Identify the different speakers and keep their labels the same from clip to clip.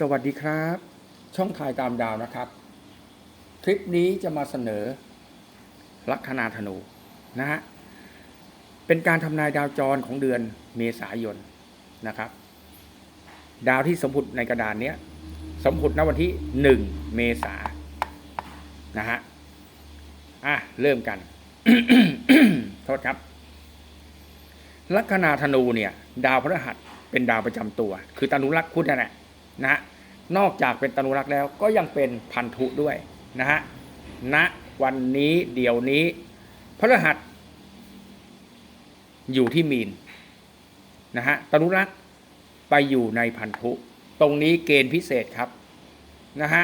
Speaker 1: สวัสดีครับ ช่องถ่ายตามดาวนะครับ คลิปนี้จะมาเสนอ ลัคนาธนูนะฮะเป็นการทำนายดาวจรของเดือนเมษายนนะครับ ดาวที่สมผุดในกระดานเนี้ยสมผุดณวันที่หนึ่งเมษานะฮะอะเริ่มกันโทษครับ ลัคนาธนูเนี่ย ดาวพฤหัสเป็นดาวประจำตัว คือตนุรักษ์คุณนั่นแหละ นะฮะนอกจากเป็นตนุรักษ์แล้วก็ยังเป็นพันธุด้วยนะฮะณวันนี้เดี๋ยวนี้พฤหัสอยู่ที่มีนนะฮะตนุรักษ์ไปอยู่ในพันธุ ตรงนี้เกณฑ์พิเศษครับนะฮะ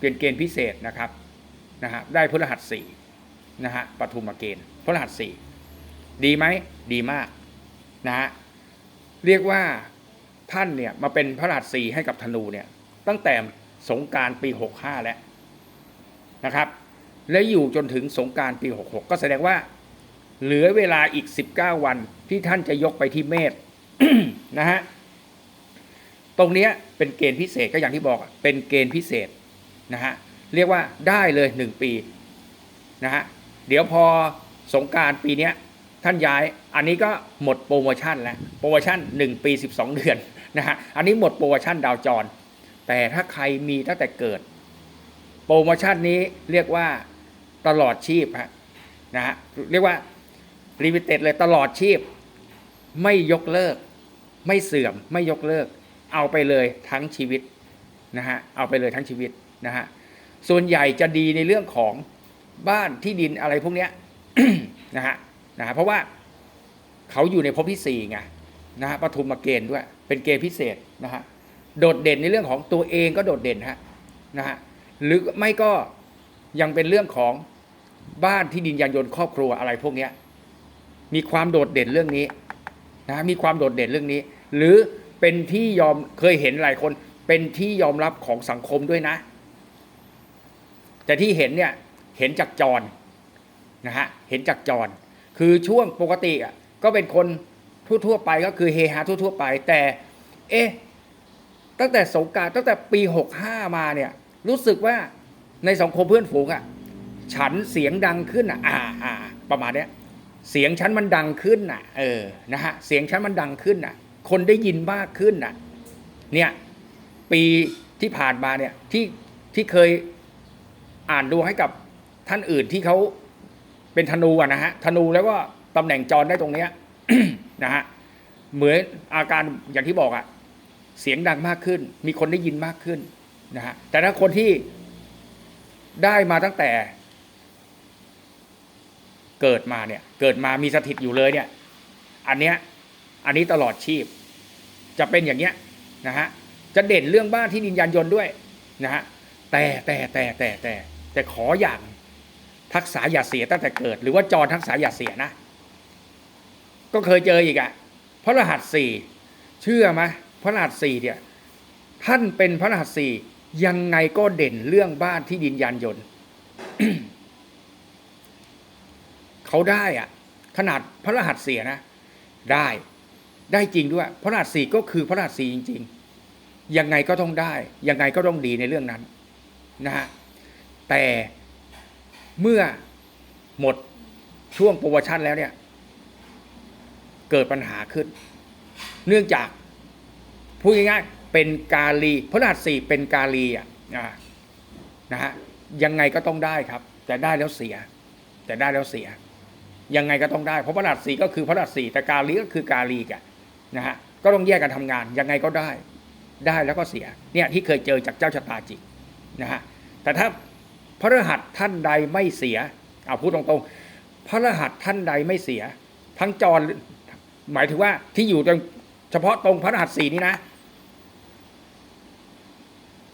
Speaker 1: เป็นเกณฑ์พิเศษนะครับนะฮะได้พฤหัสสี่นะฮะปฐุมเกณฑ์พฤหัสสี่ดีไหมดีมากนะฮะเรียกว่า ท่านเนี่ยมาเป็นพระหัสสี่ให้กับธนูเนี่ย ตั้งแต่สงการปี 65 แล้วนะครับ และอยู่จนถึงสงการปี 66 ก็แสดงว่า เหลือเวลาอีก 19 วันที่ท่านจะยกไปที่เมษนะฮะตรงเนี้ยเป็นเกณฑ์พิเศษก็อย่างที่บอกเป็นเกณฑ์พิเศษนะฮะเรียกว่าได้เลยหนึ่งปีนะฮะเดี๋ยวพอสงการปีเนี้ยท่านย้ายอันนี้ก็หมดโปรโมชั่นแล้วโปรโมชั่น 1 ปี 12 เดือน นะฮะอันนี้หมดโปรโมชั่นดาวจร แต่ถ้าใครมีตั้งแต่เกิด โปรโมชั่นนี้เรียกว่าตลอดชีพฮะนะฮะเรียกว่าลิมิเต็ดเลยตลอดชีพ ไม่ยกเลิก ไม่เสื่อมไม่ยกเลิก เอาไปเลยทั้งชีวิตนะฮะเอาไปเลยทั้งชีวิตนะฮะส่วนใหญ่จะดีในเรื่องของบ้านที่ดินอะไรพวกเนี้ยนะฮะนะฮะเพราะว่าเขาอยู่ในภพที่สี่ไง นะฮะปฐุมมาเกณฑ์ด้วย เป็นเกณฑ์พิเศษนะฮะโดดเด่นในเรื่องของตัวเองก็โดดเด่นฮะนะฮะหรือไม่ก็ยังเป็นเรื่องของบ้านที่ดินยานยนต์ครอบครัวอะไรพวกเนี้ยมีความโดดเด่นเรื่องนี้นะฮะมีความโดดเด่นเรื่องนี้ หรือเป็นที่ยอมเคยเห็นหลายคน เป็นที่ยอมรับของสังคมด้วยนะ แต่ที่เห็นเนี่ยเห็นจากจรนะฮะเห็นจากจร คือช่วงปกติอะก็เป็นคน ทั่วๆไปก็คือเฮฮาทั่วๆไป แต่เอ๊ะตั้งแต่สงการตั้งแต่ปี 65 มาเนี่ย รู้สึกว่าในสังคมเพื่อนฝูงอะฉันเสียงดังขึ้นอะอ่าอ่าประมาณเนี้ยเสียงฉันมันดังขึ้นน่ะ เออนะฮะเสียงฉันมันดังขึ้นน่ะ คนได้ยินมากขึ้นน่ะ เนี่ยปีที่ผ่านมาเนี่ยที่ที่เคยอ่านดูให้กับท่านอื่นที่เขาเป็นธนูอะนะฮะธนูแล้วก็ตำแหน่งจรได้ตรงเนี้ย นะฮะเหมือนอาการอย่างที่บอกอะเสียงดังมากขึ้น มีคนได้ยินมากขึ้นนะฮะแต่ถ้าคนที่ได้มาตั้งแต่ เกิดมาเนี่ย เกิดมามีสถิตอยู่เลยเนี่ย อันเนี้ยอันนี้ตลอดชีพ จะเป็นอย่างเนี้ยนะฮะจะเด่นเรื่องบ้านที่ดินยานยนต์ด้วยนะฮะแต่แต่แต่แต่แต่แต่ขออย่างทักษะอย่าเสียตั้งแต่เกิด หรือว่าจรทักษะอย่าเสียนะ ก็เคยเจออีกอะ่ะพระรหัสสี่เชื่อไหมพระรหัสสี่เนี่ยท่านเป็นพระรหัสสี่ยังไงก็เด่นเรื่องบ้านที่ดินยานยนต์เขาได้อะขนาดพระรหัสเสียนะได้ ได้จริงด้วย พระรหัสสี่ก็คือพระรหัสสี่จริง ๆ ยังไงก็ต้องได้ ยังไงก็ต้องดีในเรื่องนั้นนะฮะแต่เมื่อหมดช่วงโปรโมชั่นแล้วเนี่ย เกิดปัญหาขึ้น เนื่องจากพูดง่ายๆเป็นกาลีพระรหัสสี่เป็นกาลีอะนะฮะยังไงก็ต้องได้ครับ แต่ได้แล้วเสีย แต่ได้แล้วเสีย ยังไงก็ต้องได้ เพราะพระรหัสสี่ก็คือพระรหัสสี่แต่กาลีก็คือกาลีกะนะฮะก็ต้องแยกกันทำงาน ยังไงก็ได้ ได้แล้วก็เสีย เนี่ยที่เคยเจอจากเจ้าชะตาจิกนะฮะแต่ถ้าพระรหัสท่านใดไม่เสียเอาพูดตรงๆพระรหัสท่านใดไม่เสีย ทั้งจร หมายถึงว่าที่อยู่ตรงเฉพาะตรงพระรหัสสี่นี้นะ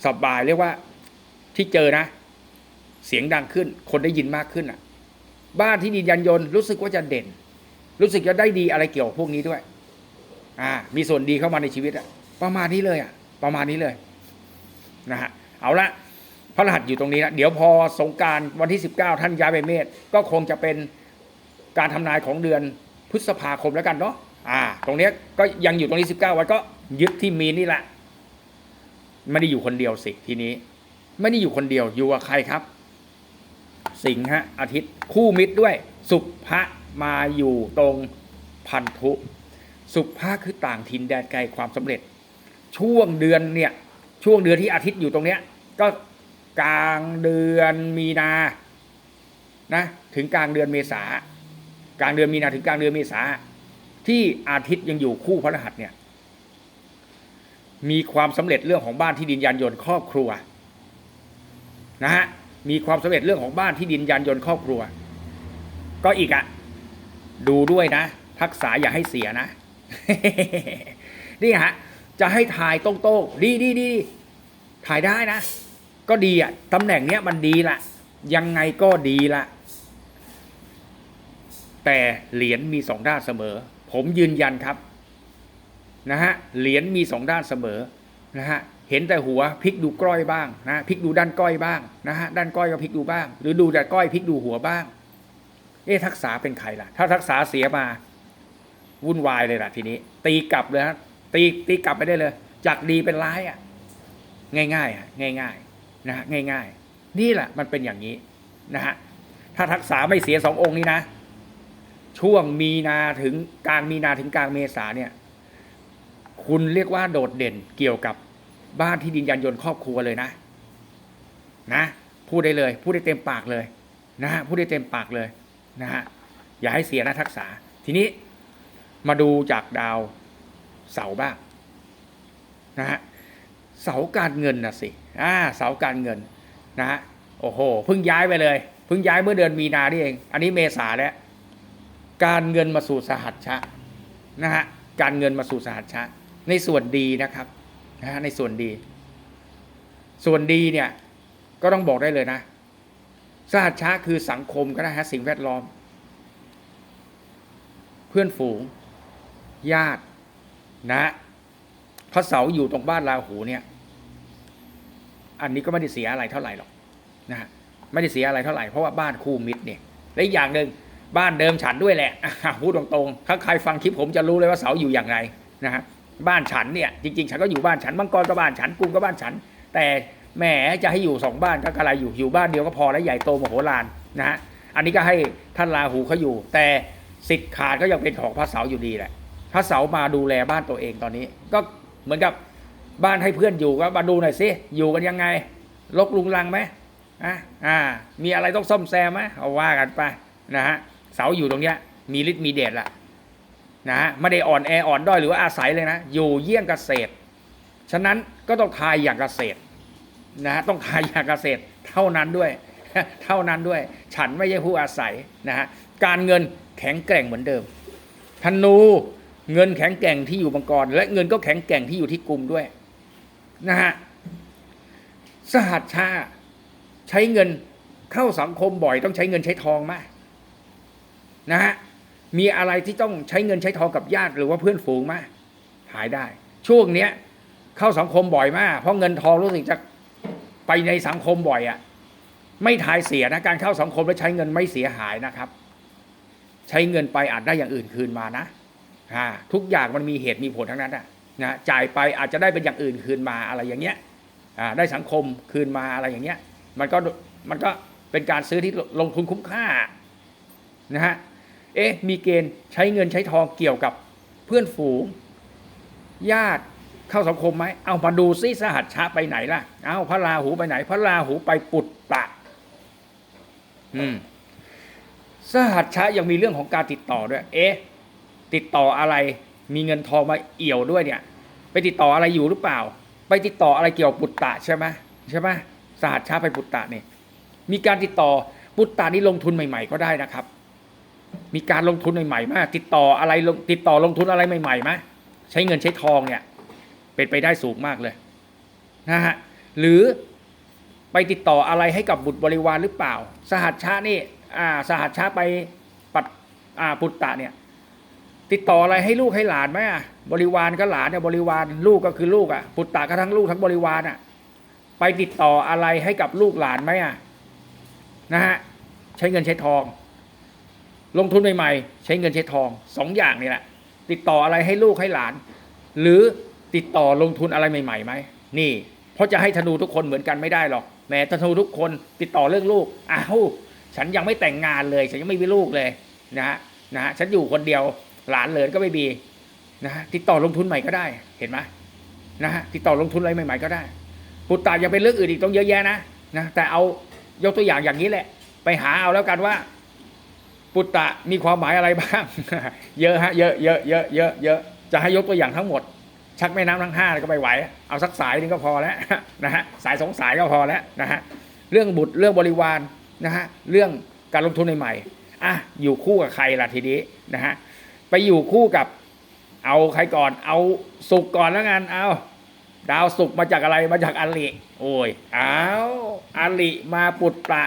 Speaker 1: สบายเรียกว่าที่เจอนะ เสียงดังขึ้น คนได้ยินมากขึ้นอะ บ้านที่ดินยันยนต์รู้สึกว่าจะเด่น รู้สึกจะได้ดีอะไรเกี่ยวพวกนี้ด้วย อ่า มีส่วนดีเข้ามาในชีวิตอะประมาณนี้เลยอะประมาณนี้เลยนะฮะเอาละพระรหัสอยู่ตรงนี้แล้วเดี๋ยวพอสงการวันที่ 19 ท่านย้ายไปเมษก็คงจะเป็นการทำนายของเดือน ฤษภาคมแล้วกันเนาะอ่า ตรงเนี้ยก็ยังอยู่ตรงนี้ 19 วันก็ยึดที่มีนนี่แหละไม่ได้อยู่คนเดียวสิทีนี้ ไม่ได้อยู่คนเดียวอยู่กับใครครับ สิงห์ฮะอาทิตย์คู่มิตรด้วย สุภะมาอยู่ตรงพันธุ สุภะคือต่างถิ่นแดนไกลความสำเร็จ ช่วงเดือนเนี่ย ช่วงเดือนที่อาทิตย์อยู่ตรงเนี้ย ก็กลางเดือนมีนา นะ ถึงกลางเดือนเมษา กลางเดือนมีนาถึงกลางเดือนเมษาที่อาทิตย์ยังอยู่คู่พระรหัสเนี่ย มีความสำเร็จเรื่องของบ้านที่ดินยานยนต์ครอบครัวนะฮะมีความสำเร็จเรื่องของบ้านที่ดินยานยนต์ครอบครัว ก็อีกอะดูด้วยนะทักษะอย่าให้เสียนะนี่ฮะจะให้ถ่ายตรงๆดีดีดีถ่ายได้นะ ก็ดีอะตำแหน่งเนี้ยมันดีละยังไงก็ดีละ แต่เหรียญมีสองด้านเสมอ ผมยืนยันครับนะฮะเหรียญมีสองด้านเสมอนะฮะเห็นแต่หัวพลิกดูก้อยบ้างนะพลิกดูด้านก้อยบ้างนะฮะด้านก้อยก็พลิกดูบ้าง หรือดูแต่ก้อยพลิกดูหัวบ้าง เอ๊ะทักษะเป็นใครล่ะ ถ้าทักษะเสียมาวุ่นวายเลยล่ะทีนี้ ตีกลับเลยฮะตีตีกลับไปได้เลย จากดีเป็นร้ายอะ ง่ายๆอะง่าย ๆ นะฮะง่าย ๆ นี่แหละมันเป็นอย่างนี้นะฮะถ้าทักษะไม่เสียสององค์นี้นะ ช่วงมีนาถึงกลางมีนาถึงกลางเมษาเนี่ย คุณเรียกว่าโดดเด่นเกี่ยวกับบ้านที่ดินยานยนต์ครอบครัวเลยนะ นะพูดได้เลยพูดได้เต็มปากเลยนะฮะพูดได้เต็มปากเลยนะฮะอย่าให้เสียนะทักษะทีนี้มาดูจากดาวเสาร์บ้างนะฮะเสาการเงินนะสิอ่าเสาการเงินนะฮะโอ้โหเพิ่งย้ายไปเลยเพิ่งย้ายเมื่อเดือนมีนานี่เอง อันนี้เมษาแล้ว การเงินมาสู่สหัชชะนะฮะการเงินมาสู่สหัชชะ ในส่วนดีนะครับนะฮะในส่วนดี ส่วนดีเนี่ยก็ต้องบอกได้เลยนะ สหัชชะคือสังคมก็ได้ฮะสิ่งแวดล้อม เพื่อนฝูง ญาตินะพระเสาอยู่ตรงบ้านราหูเนี่ย อันนี้ก็ไม่ได้เสียอะไรเท่าไหร่หรอกนะฮะไม่ได้เสียอะไรเท่าไหร่เพราะว่าบ้านคู่มิตรเนี่ยและอีกอย่างหนึ่ง บ้านเดิมฉันด้วยแหละพูดตรงๆถ้าใครฟังคลิปผมจะรู้เลยว่าเสาอยู่อย่างไรนะฮะบ้านฉันเนี่ยจริงๆ ฉันก็อยู่บ้านฉันมังกรก็บ้านฉันกุมก็บ้านฉัน แต่แหมจะให้อยู่สองบ้านก็กระไรอยู่อยู่บ้านเดียวก็พอแล้วใหญ่โตมโหฬารนะฮะอันนี้ก็ให้ท่านราหูเขาอยู่ แต่สิทธิ์ขาดก็ยังเป็นของพระเสาอยู่ดีแหละพระเสามาดูแลบ้านตัวเองตอนนี้ ก็เหมือนกับบ้านให้เพื่อนอยู่ก็มาดูหน่อยสิอยู่กันยังไงลกลุงลังไหมอะอ่ามีอะไรต้องซ่อมแซมไหมเอาว่ากันไปนะฮะ เสาอยู่ตรงเนี้ยมีฤทธิ์มีเดชละนะฮะไม่ได้อ่อนแออ่อนด้อยหรือว่าอาศัยเลยนะ อยู่เยี่ยงเกษตร ฉะนั้นก็ต้องทายอย่างเกษตรนะฮะต้องทายอย่างเกษตรเท่านั้นด้วย เท่านั้นด้วย ฉันไม่ใช่ผู้อาศัยนะฮะการเงินแข็งแกร่งเหมือนเดิมธนูเงินแข็งแกร่งที่อยู่มังกรและเงินก็แข็งแกร่งที่อยู่ที่กลุ่มด้วยนะฮะสหัสชาใช้เงินเข้าสังคมบ่อยต้องใช้เงินใช้ทองมาก นะฮะมีอะไรที่ต้องใช้เงินใช้ทองกับญาติหรือว่าเพื่อนฝูงมากหายได้ ช่วงเนี้ยเข้าสังคมบ่อยมาก เพราะเงินทองรู้สึกจะไปในสังคมบ่อยอะ่ะไม่ทายเสียนะการเข้าสังคมแล้วใช้เงินไม่เสียหายนะครับ ใช้เงินไปอาจได้อย่างอื่นคืนมานะอ่าทุกอย่างมันมีเหตุมีผลทั้งนั้นอะนะจ่ายไปอาจจะได้เป็นอย่างอื่นคืนมาอะไรอย่างเงี้ยอ่าได้สังคมคืนมาอะไรอย่างเงี้ยมันก็มันก็เป็นการซื้อที่ลงทุนคุ้มค่านะฮะ เอ๊ะมีเกณฑ์ใช้เงินใช้ทองเกี่ยวกับเพื่อนฝูง ญาติเข้าสังคมไหมเอามาดูซิสหัสชะไปไหนล่ะ เอาพระราหูไปไหน พระราหูไปปุตตะ อืมสหัสชะยังมีเรื่องของการติดต่อด้วย เอ๊ะติดต่ออะไร มีเงินทองมาเอี่ยวด้วยเนี่ย ไปติดต่ออะไรอยู่หรือเปล่า ไปติดต่ออะไรเกี่ยวกับปุตตะใช่ไหมใช่ไหมสหัสชะไปปุตตะเนี่ยมีการติดต่อปุตตะนี่ลงทุนใหม่ ๆ ก็ได้นะครับ มีการลงทุนใหม่ๆมาก ติดต่ออะไรลงติดต่อลงทุนอะไรใหม่ๆไหมใช้เงินใช้ทองเนี่ย เป็นไปได้สูงมากเลยนะฮะหรือไปติดต่ออะไรให้กับบุตรบริวารหรือเปล่า สหัสชานี่อ่าสหัสชาไปปัดอ่าปุตตะเนี่ย ติดต่ออะไรให้ลูกให้หลานไหมอะบริวารก็หลานเนี่ยบริวารลูกก็คือลูกอะปุตตะก็ทั้งลูกทั้งบริวารอะไปติดต่ออะไรให้กับลูกหลานไหมอะนะฮะใช้เงินใช้ทอง ลงทุนใหม่ๆ ใช้เงินใช้ทองสองอย่างนี่แหละ ติดต่ออะไรให้ลูกให้หลาน หรือติดต่อลงทุนอะไรใหม่ๆไหมนี่ เพราะจะให้ธนูทุกคนเหมือนกันไม่ได้หรอกแหม้ธนูทุกคนติดต่อเรื่องลูกอ้าวฉันยังไม่แต่งงานเลย ฉันยังไม่มีลูกเลยนะฮะนะฮะฉันอยู่คนเดียวหลานเหลินก็ไม่มีนะฮะติดต่อลงทุนใหม่ก็ได้เห็นไหมนะฮะติดต่อลงทุนอะไรใหม่ๆก็ได้ปุตตะยังเป็นเรื่องอื่นอีกต้องเยอะแยะนะนะแต่เอายกตัวอย่างอย่างนี้แหละ ไปหาเอาแล้วกันว่า ปุตตะมีความหมายอะไรบ้าง เยอะฮะเยอะเยอะเยอะเยอะเยอะจะให้ยกตัวอย่างทั้งหมด ชักแม่น้ำทั้งห้าก็ไม่ไหว เอาสักสายหนึงก็พอแล้วนะฮะสายสองสายก็พอแล้วนะฮะเรื่องบุตรเรื่องบริวารนะฮะเรื่องการลงทุนใหม่ๆอะอยู่คู่กับใครล่ะทีนี้นะฮะไปอยู่คู่กับเอาใครก่อนเอาสุกก่อนแล้วกันเอาดาวสุกมาจากอะไรมาจากอลิโอ้ยเอาอลิมาปุตประ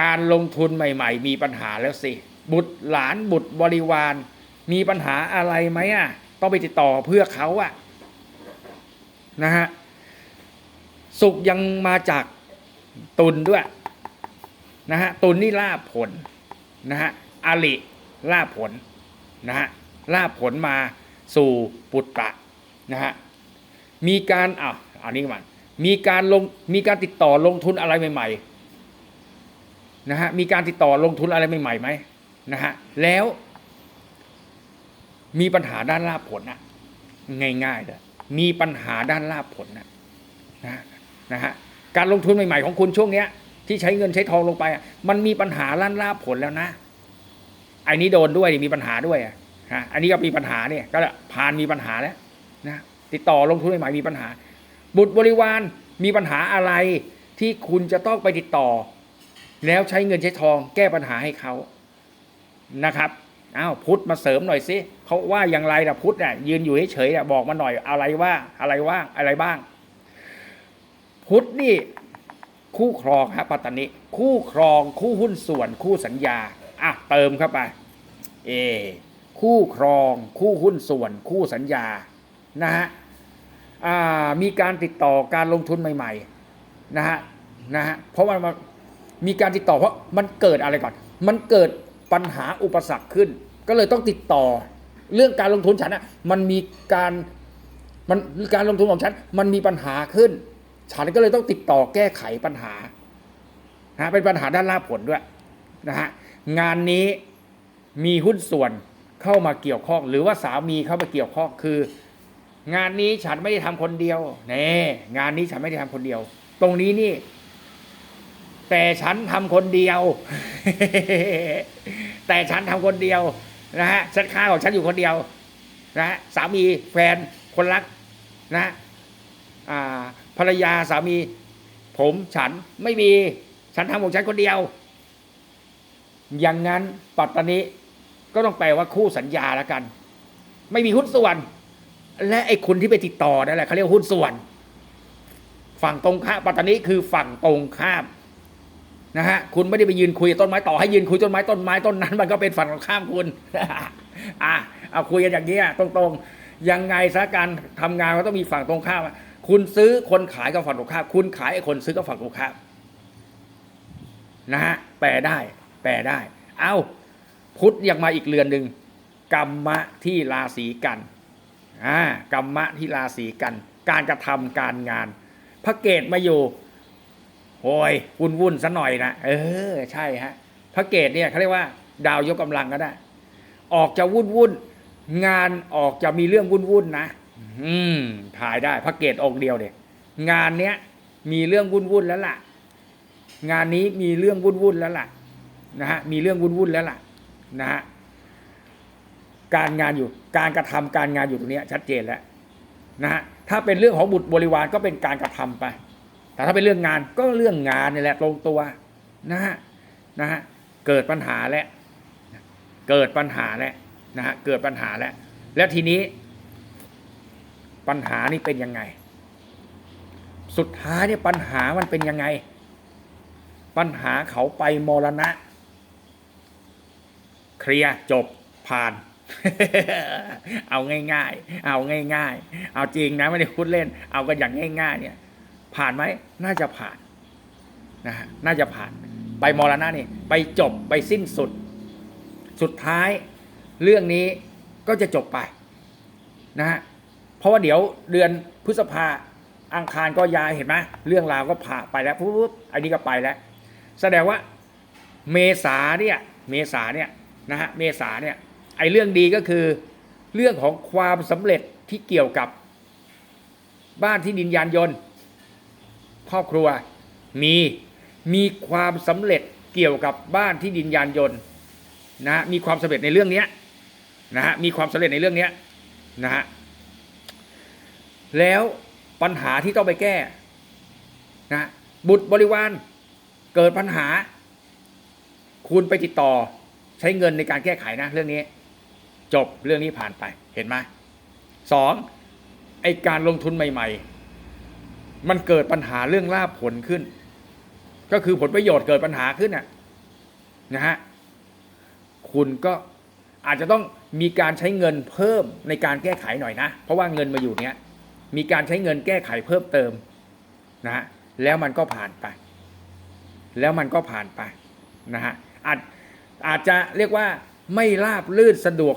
Speaker 1: การลงทุนใหม่ ๆ มีปัญหาแล้วสิ บุตรหลานบุตรบริวาร มีปัญหาอะไรไหมอะ ต้องไปติดต่อเพื่อเขาอะนะฮะสุขยังมาจากตุลด้วยนะฮะตุลนี่ล่าผลนะฮะอาลิล่าผลนะฮะล่าผลมาสู่ปุตตะนะฮะมีการอะอันนี้มันมีการลงมีการติดต่อลงทุนอะไรใหม่ ๆ นะฮะมีการติดต่อลงทุนอะไรใหม่ๆไหมนะฮะแล้วมีปัญหาด้านลาภผลนะง่ายๆเลยมีปัญหาด้านลาภผลนะนะนะฮะการลงทุนใหม่ๆของคุณช่วงเนี้ย ที่ใช้เงินใช้ทองลงไปมันมีปัญหาด้านลาภผลแล้วนะไอ้นี้โดนด้วยมีปัญหาด้วยฮะอันนี้ก็มีปัญหาเนี่ยก็ผ่านมีปัญหาแล้วนะติดต่อลงทุนใหม่ๆมีปัญหา บุตรบริวารมีปัญหาอะไรที่คุณจะต้องไปติดต่อ แล้วใช้เงินใช้ทองแก้ปัญหาให้เขานะครับอ้าวพุทธมาเสริมหน่อยสิเขาว่าอย่างไรนะพุทธเนี่ยยืนอยู่เฉยๆเนี่ยบอกมาหน่อยอะไรว่าอะไรว่างอะไรบ้าง พุทธนี่คู่ครองฮะปัตตานิคู่ครองคู่หุ้นส่วนคู่สัญญาอะเติมเข้าไปเอคู่ครองคู่หุ้นส่วน คู่สัญญานะฮะอ่ามีการติดต่อการลงทุนใหม่ ๆนะฮะนะฮะเพราะว่า มีการติดต่อเพราะมันเกิดอะไรก่อน มันเกิดปัญหาอุปสรรคขึ้น ก็เลยต้องติดต่อ เรื่องการลงทุนฉันอะมันมีการมันการลงทุนของฉันมันมีปัญหาขึ้น ฉันก็เลยต้องติดต่อแก้ไขปัญหานะเป็นปัญหาด้านลาผลด้วยนะฮะงานนี้มีหุ้นส่วนเข้ามาเกี่ยวข้อง หรือว่าสามีเข้ามาเกี่ยวข้องคือ งานนี้ฉันไม่ได้ทำคนเดียวเน่งานนี้ฉันไม่ได้ทำคนเดียว ตรงนี้นี่ แต่ฉันทำคนเดียว แต่ฉันทำคนเดียวนะฮะฉันค้าของฉันอยู่คนเดียวนะฮะสามีแฟนคนรักนะอ่าภรรยาสามี ผมฉันไม่มี ฉันทำของฉันคนเดียว อย่างนั้นปัตตานีก็ต้องแปลว่าคู่สัญญาแล้วกัน ไม่มีหุ้นส่วน และไอ้คนที่ไปติดต่อนั่นแหละเขาเรียกหุ้นส่วน ฝั่งตรงข้ามปัตตานีคือฝั่งตรงข้าม นะฮะคุณไม่ได้ไปยืนคุยต้นไม้ต่อให้ยืนคุยต้นไม้ต้นไม้ต้นนั้น มันก็เป็นฝั่งตรงข้ามคุณอะเอาคุยกันอย่างนี้ตรงๆยังไงซะการทำงานก็ต้องมีฝั่งตรงข้ามคุณซื้อคนขายกับฝั่งตรงข้ามคุณขายไอ้คนซื้อกับฝั่งตรงข้ามนะฮะแปลได้ แปลได้ เอาพุทธยังมาอีกเรือนหนึ่งกรรมะที่ราศีกันอ่ากรรมะที่ราศีกัน การกระทำการงาน พระเกตมาอยู่ โอ้ยวุ่นวุ่นซะหน่อยนะเออใช่ฮะพระเกตเนี่ยเขาเรียกว่า ดาวยกกำลังก็ได้ ออกจะวุ่นวุ่นงานออกจะมีเรื่องวุ่นวุ่นนะอืมถ่ายได้พระเกตองเดียวเด็งานเนี้ยมีเรื่องวุ่นวุ่นแล้วล่ะ งานนี้มีเรื่องวุ่นวุ่นแล้วล่ะนะฮะมีเรื่องวุ่นวุ่นแล้วล่ะนะฮะการงานอยู่การกระทำการงานอยู่ตรงนี้ชัดเจนแล้วนะฮะถ้าเป็นเรื่องของบุตรบริวารก็เป็นการกระทำไป แต่ถ้าเป็นเรื่องงานก็เรื่องงานนี่แหละตรงตัวนะฮะนะฮะเกิดปัญหาแล้วเกิดปัญหาแล้วนะฮะเกิดปัญหาแล้วแล้วทีนี้ ปัญหานี่เป็นยังไง สุดท้ายเนี่ยปัญหามันเป็นยังไง ปัญหาเขาไปมรณะ เคลียร์จบผ่าน เอาง่ายๆ เอาง่ายๆ เอาจริงนะไม่ได้พูดเล่น เอากันอย่างง่าย ๆ เนี่ย ผ่านไหมน่าจะผ่านนะฮะน่าจะผ่าน ไปมรณะนี่ไปจบไปสิ้นสุด สุดท้ายเรื่องนี้ก็จะจบไปนะฮะเพราะว่าเดี๋ยวเดือนพฤษภาอังคารก็ย้ายเห็นไหมเรื่องราวก็ผ่าไปแล้วปุ๊บอันนี้ก็ไปแล้ว แสดงว่าเมษาเนี่ยเมษาเนี่ยนะฮะเมษาเนี่ยไอ้เรื่องดีก็คือเรื่องของความสำเร็จที่เกี่ยวกับบ้านที่ดินยานยนต์ ครอบครัว มีมีความสำเร็จเกี่ยวกับบ้านที่ดินยานยนต์นะมีความสำเร็จในเรื่องเนี้ยนะฮะมีความสำเร็จในเรื่องเนี้ยนะฮะแล้วปัญหาที่ต้องไปแก้นะบุตรบริวารเกิดปัญหา คุณไปติดต่อใช้เงินในการแก้ไขนะ เรื่องนี้ จบเรื่องนี้ผ่านไปเห็นไหมสองไอการลงทุนใหม่ ๆ มันเกิดปัญหาเรื่องลาภผลขึ้น ก็คือผลประโยชน์เกิดปัญหาขึ้นน่ะนะฮะคุณก็อาจจะต้องมีการใช้เงินเพิ่มในการแก้ไขหน่อยนะ เพราะว่าเงินมาอยู่เนี้ยมีการใช้เงินแก้ไขเพิ่มเติมนะฮะแล้วมันก็ผ่านไป แล้วมันก็ผ่านไปนะฮะอาจอาจจะเรียกว่าไม่ราบลื่นสะดวก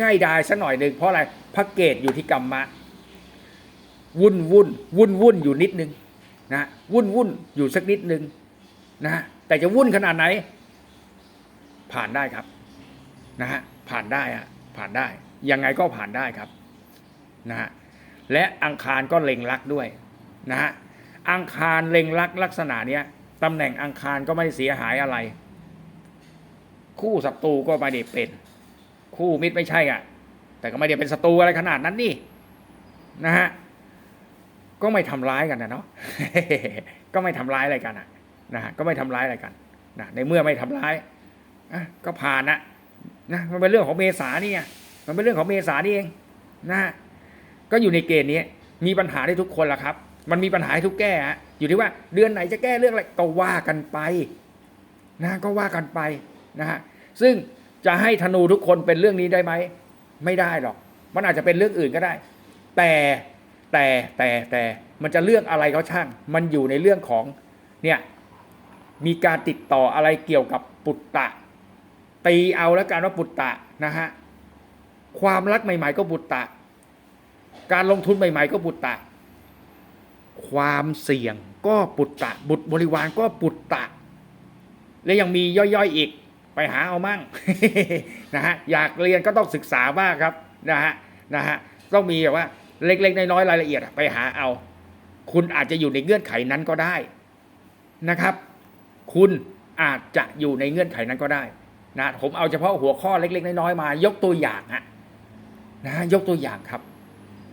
Speaker 1: ง่ายดายสักหน่อยหนึ่งเพราะอะไรพระเกตอยู่ที่กรรมะ วุ่นวุ่นวุ่นวุ่นอยู่นิดนึงนะวุ่นวุ่นอยู่สักนิดนึงนะแต่จะวุ่นขนาดไหน ผ่านได้ครับนะฮะผ่านได้อะผ่านได้ ยังไงก็ผ่านได้ครับนะฮะและอังคารก็เล็งลักด้วยนะฮะอังคารเล็งลักลักษณะเนี้ยตำแหน่งอังคารก็ไม่ได้เสียหายอะไร คู่ศัตรูก็ไม่ได้เป็น คู่มิตรไม่ใช่อะ แต่ก็ไม่ได้เป็นศัตรูอะไรขนาดนั้นนี่นะฮะ ก็ไม่ทำร้ายกันนะเนาะก็ไม่ทำร้ายอะไรกันอะนะก็ไม่ทำร้ายอะไรกันนะในเมื่อไม่ทำร้ายอะก็ผ่านนะนะมันเป็นเรื่องของเมษานี่ไงมันเป็นเรื่องของเมษานี่เองนะฮะก็อยู่ในเกณฑ์นี้มีปัญหาได้ทุกคนละครับ มันมีปัญหาให้ทุกแก้ฮะอยู่ที่ว่าเดือนไหนจะแก้เรื่องอะไรก็ว่ากันไปนะก็ว่ากันไปนะฮะซึ่งจะให้ธนูทุกคนเป็นเรื่องนี้ได้ไหมไม่ได้หรอก มันอาจจะเป็นเรื่องอื่นก็ได้ แต่ แต่แต่แต่มันจะเรื่องอะไรก็ช่าง มันอยู่ในเรื่องของเนี่ยมีการติดต่ออะไรเกี่ยวกับปุตตะ ตีเอาแล้วกันว่าปุตตะนะฮะความรักใหม่ ๆ ก็ปุตตะ การลงทุนใหม่ ๆ ก็ปุตตะ ความเสี่ยงก็ปุตตะ บุตรบริวารก็ปุตตะ และยังมีย่อยๆอีกไปหาเอามั่งนะฮะอยากเรียนก็ต้องศึกษาบ้างครับนะฮะนะฮะต้องมีแบบว่า เล็กๆน้อยๆรายละเอียดไปหาเอา คุณอาจจะอยู่ในเงื่อนไขนั้นก็ได้นะครับ คุณอาจจะอยู่ในเงื่อนไขนั้นก็ได้นะผมเอาเฉพาะหัวข้อเล็ก ๆ น้อยๆมา ยกตัวอย่างฮะนะยกตัวอย่างครับ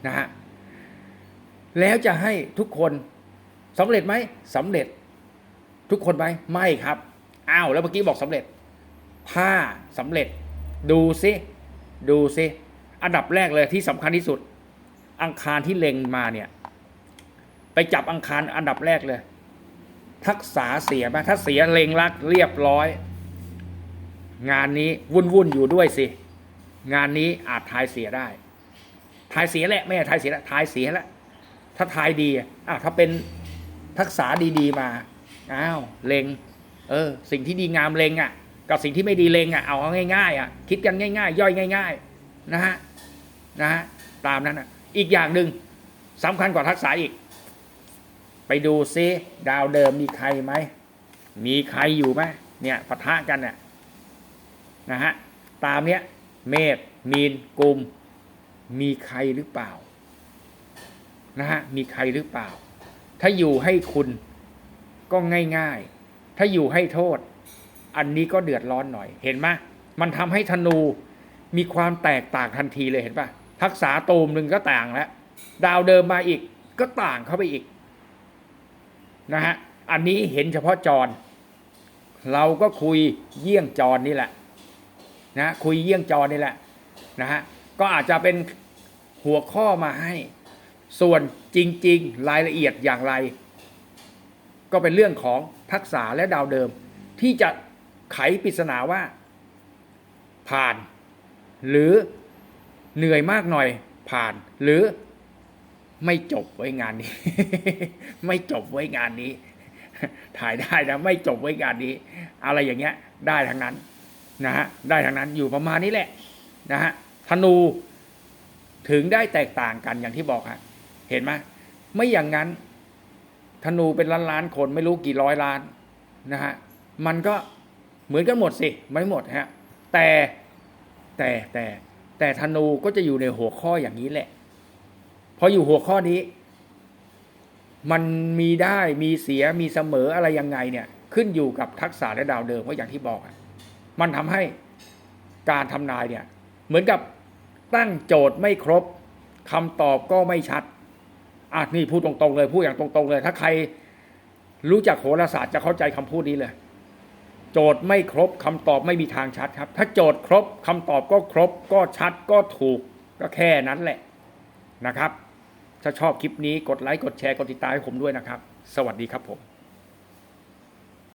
Speaker 1: นะฮะแล้วจะให้ทุกคนสำเร็จไหมสำเร็จ ทุกคนไหมไม่ครับอ้าวแล้วเมื่อกี้บอกสำเร็จถ้าสำเร็จ ดูซิดูซิอันดับแรกเลยที่สำคัญที่สุด อังคารที่เล็งมาเนี่ย ไปจับอังคารอันดับแรกเลย ทักษาเสียไหมถ้าเสียเล็งรักเรียบร้อย งานนี้วุ่นวุ่นๆอยู่ด้วยสิ งานนี้อาจทายเสียได้ ทายเสียแหละไม่ใช่ทายเสียแล้วทายเสียแล้วถ้าทายดีอะอ้าวถ้าเป็นทักษะดีๆมาอ้าวเล็งเออ สิ่งที่ดีงามเล็งอะ กับสิ่งที่ไม่ดีเล็งอะเอาเอาง่ายๆอะ คิดกันง่าย ๆ ย่อยง่าย ๆ นะฮะนะฮะตามนั้นอะ อีกอย่างหนึ่งสำคัญกว่าทักษะอีก ไปดูซิดาวเดิมมีใครไหม มีใครอยู่ไหมเนี่ยปะทะกันเนี่ยนะฮะตามเนี้ยเมษมีนกุมมีใครหรือเปล่านะฮะมีใครหรือเปล่า ถ้าอยู่ให้คุณก็ง่าย ๆ ถ้าอยู่ให้โทษ อันนี้ก็เดือดร้อนหน่อย เห็นไหมมันทำให้ธนูมีความแตกต่างทันทีเลยเห็นปะ ทักษะตูมหนึ่งก็ต่างแล้ว ดาวเดิมมาอีกก็ต่างเข้าไปอีกนะฮะอันนี้เห็นเฉพาะจร เราก็คุยเยี่ยงจรนี่แหละนะคุยเยี่ยงจรนี่แหละนะฮะก็อาจจะเป็นหัวข้อมาให้ ส่วนจริง ๆ รายละเอียดอย่างไร ก็เป็นเรื่องของทักษะและดาวเดิม ที่จะไขปริศนาว่า ผ่าน หรือ เหนื่อยมากหน่อยผ่าน หรือไม่จบไว้งานนี้ ไม่จบไว้งานนี้ ถ่ายได้นะไม่จบไว้งานนี้ อะไรอย่างเงี้ย ได้ทั้งนั้นนะฮะได้ทั้งนั้นอยู่ประมาณนี้แหละนะฮะธนูถึงได้แตกต่างกันอย่างที่บอกฮะเห็นไหมไม่อย่างนั้นธนูเป็นล้านล้านคนไม่รู้กี่ร้อยล้านนะฮะมันก็เหมือนกันหมดสิไม่หมดฮะแต่แต่แต่ แต่ธนูก็จะอยู่ในหัวข้ออย่างนี้แหละ พออยู่หัวข้อนี้ มันมีได้มีเสียมีเสมออะไรยังไงเนี่ย ขึ้นอยู่กับทักษะและดาวเดิมว่าอย่างที่บอกมันทำให้การทำนายเนี่ย เหมือนกับตั้งโจทย์ไม่ครบคำตอบก็ไม่ชัดอะนี่พูดตรงๆเลยพูดอย่างตรงๆเลย ถ้าใครรู้จักโหราศาสตร์จะเข้าใจคำพูดนี้เลย โจทย์ไม่ครบคำตอบไม่มีทางชัดครับ ถ้าโจทย์ครบคำตอบก็ครบ ก็ชัดก็ถูกก็แค่นั้นแหละนะครับ ถ้าชอบคลิปนี้กดไลค์กดแชร์กดติดตามให้ผมด้วยนะครับ สวัสดีครับผม